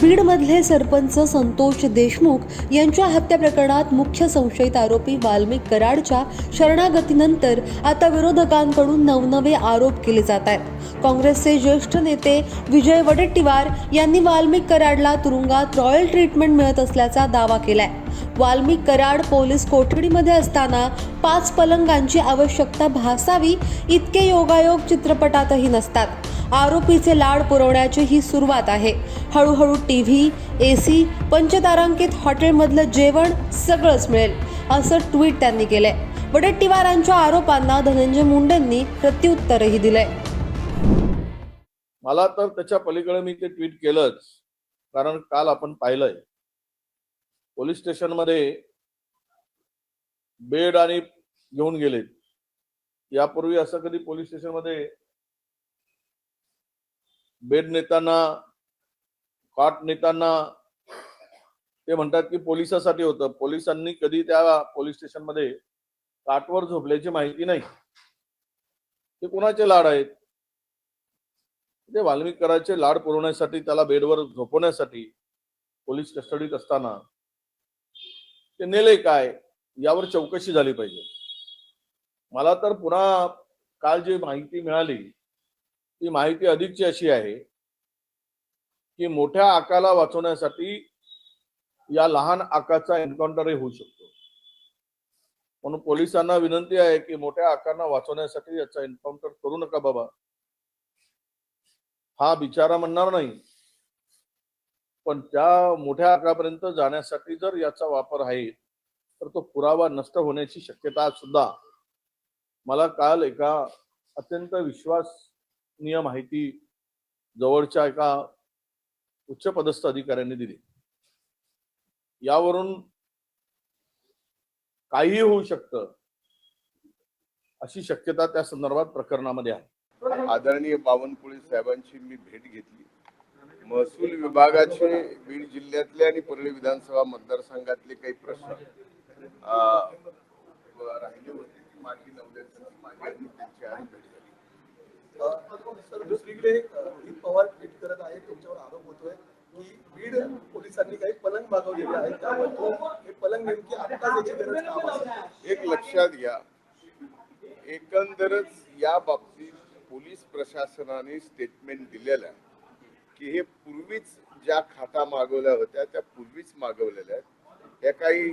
बीडमधले सरपंच संतोष देशमुख यांच्या हत्या प्रकरणात मुख्य संशयित आरोपी वाल्मिक कराडच्या शरणागतीनंतर आता विरोधकांकडून नवनवे आरोप केले जात आहेत. काँग्रेसचे ज्येष्ठ नेते विजय वडेट्टीवार यांनी वाल्मिक कराडला तुरुंगात रॉयल ट्रीटमेंट मिळत असल्याचा दावा केलाय. वाल्मिक कराड पोलीस कोठडीमध्ये असताना पाच पलंगांची आवश्यकता भासावी इतके योगायोग चित्रपटातही नसतात. आरोपीचे लाड पुरवण्याची ही सुरुवात आहे. हळूहळू टीव्ही एसी पंचतारांकित हॉटेलमधलं जेवण सगळंच मिळेल असं ट्विट त्यांनी केलंय. वडेट्टीवारांच्या आरोपांना धनंजय मुंडेंनी प्रत्युत्तरही दिलंय. मला तर त्याच्या पलीकडे मी ते ट्विट केलंच कारण काल आपण पाहिलंय. पोलीस स्टेशनमध्ये बेड आणि घेऊन गेलेत. यापूर्वी असं कधी पोलीस स्टेशनमध्ये बेड नेताना कॉट नेताना ते म्हणतात की पोलिसासाठी होतं. पोलिसांनी कधी त्या पोलीस स्टेशनमध्ये काटवर झोपल्याची माहिती नाही. ते कुणाचे लाड आहेत? ते वाल्मिकराचे लाड पुरवण्यासाठी त्याला बेडवर झोपवण्यासाठी पोलीस कस्टडीत असताना ते नेले काय? यावर चौकशी झाली पाहिजे. मला तर पुन्हा काल जी माहिती मिळाली ती माहिती अधिकची अशी आहे की मोठ्या आकाला वाचवण्यासाठी या लहान आकाचा एन्काउंटरही होऊ शकतो. म्हणून पोलिसांना विनंती आहे की मोठ्या आकांना वाचवण्यासाठी याचा एन्काउंटर करू नका बाबा. हा बिचारा म्हणणार नाही. पण त्या मोठ्या आकापर्यंत जाण्यासाठी जर याचा वापर आहे तर तो पुरावा नष्ट होण्याची शक्यता सुद्धा. मला काल एका अत्यंत विश्वास गोपनीय माहिती जवळच्या एका उच्चपदस्थ अधिकाऱ्यांनी दिली. यावरून काहीही होऊ शकतं अशी शक्यता त्या संदर्भात प्रकरणामध्ये आहे. आदरणीय बावनकुळे साहेबांची मी भेट घेतली. महसूल विभागाचे बीड जिल्ह्यातले आणि परळी विधानसभा मतदारसंघातले काही प्रश्न राहिले होते. सर दुसरीकडे अ, अजित पवार ट्विट करत आहे तुमच्यावर आरोप होतोय की बीड पोलिसांनी काही पलंग मागवलेले आहेत त्यामध्ये हे पलंग नेमकी आता त्याची गरज एक लक्षात घ्या एकंदरच या बाबतीत पोलीस प्रशासनाने स्टेटमेंट दिलेलं आहे की हे पूर्वीच ज्या खाटा मागवल्या होत्या त्या पूर्वीच मागवलेल्या आहेत. या काही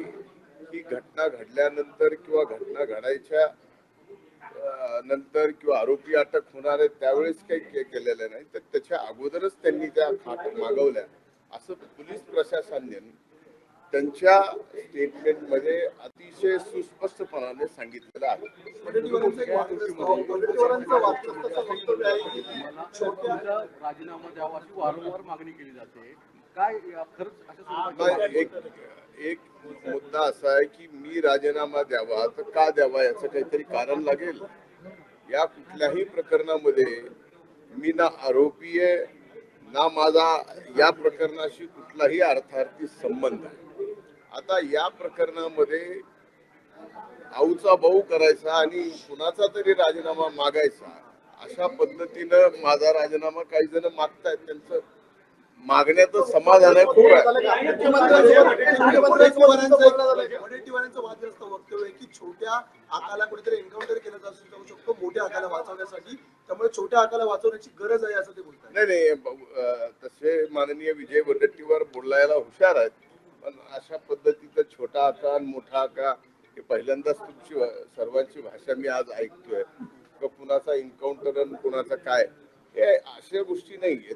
ही घटना घडल्यानंतर किंवा घटना घडायच्या नंतर किंवा आरोपी अटक होणार आहेत त्यावेळेस काही केलेलं नाही. तर त्याच्या अगोदरच त्यांनी त्या खाट मागवल्या. असं पोलीस प्रशासनाने त्यांच्या स्टेटमेंटमध्ये अतिशय सुस्पष्टपणाने सांगितलेलं आहे. आहे राजीनामा द्यावा अशी वारंवार मागणी केली जाते. काय खरंच एक एक मुद्दा असा आहे की मी राजीनामा द्यावा तर का द्यावा याचं काहीतरी कारण लागेल? या कुठल्याही प्रकरणामध्ये मी ना आरोपी आहे ना माझा या प्रकरणाशी कुठलाही अर्थार्थी संबंध आहे. आता या प्रकरणामध्ये आऊचा भाऊ करायचा आणि कुणाचा तरी राजीनामा मागायचा अशा पद्धतीनं माझा राजीनामा काही जण मागतायत त्यांचं मागण्याचं समाधान आहे खूप आहे. वडेट्टीवारांचं वादग्रस्त वक्तव्य आहे की छोट्या आकाला कुठेतरी एन्काउंटर केलं जाऊ जाऊ शकतो मोठ्या आकाला वाचवण्यासाठी. त्यामुळे छोट्या आकाला वाचवण्याची गरज आहे असं ते बोलतात नाही नाही तसे माननीय विजय वडेट्टीवार बोलायला हुशार आहेत पण अशा पद्धतीचं छोटा आका आणि मोठा आका हे पहिल्यांदाच तुमची सर्वांची भाषा मी आज ऐकतोय. कुणाचा एन्काउंटर आणि कुणाचा काय हे अशा गोष्टी नाही आहेत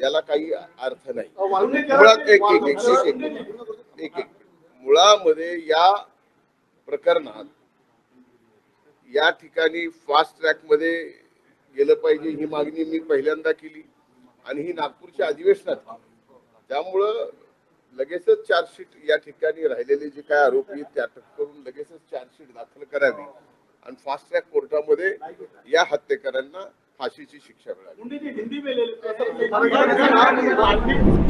याला काही अर्थ नाही. मुळात एक एक एक एक एक एक मुळामध्ये या प्रकरणात या ठिकाणी फास्ट ट्रॅकमध्ये गेलं पाहिजे ही मागणी मी पहिल्यांदा केली आणि ही नागपूरच्या अधिवेशनात. त्यामुळं लगेचच चार्जशीट या ठिकाणी राहिलेले जे काय आरोपी आहेत ते अटक करून लगेचच चार्जशीट दाखल करावी. आणि फास्ट ट्रॅक कोर्टामध्ये या हत्येकरांना फाशीची शिक्षा मिळावी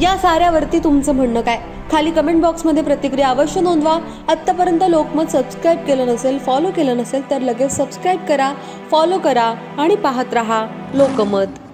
या साऱ्यावरती तुमचं म्हणणं काय? खाली कमेंट बॉक्समध्ये प्रतिक्रिया अवश्य नोंदवा. आत्तापर्यंत लोकमत सबस्क्राईब केलं नसेल फॉलो केलं नसेल तर लगेच सबस्क्राईब करा फॉलो करा आणि पाहत रहा लोकमत.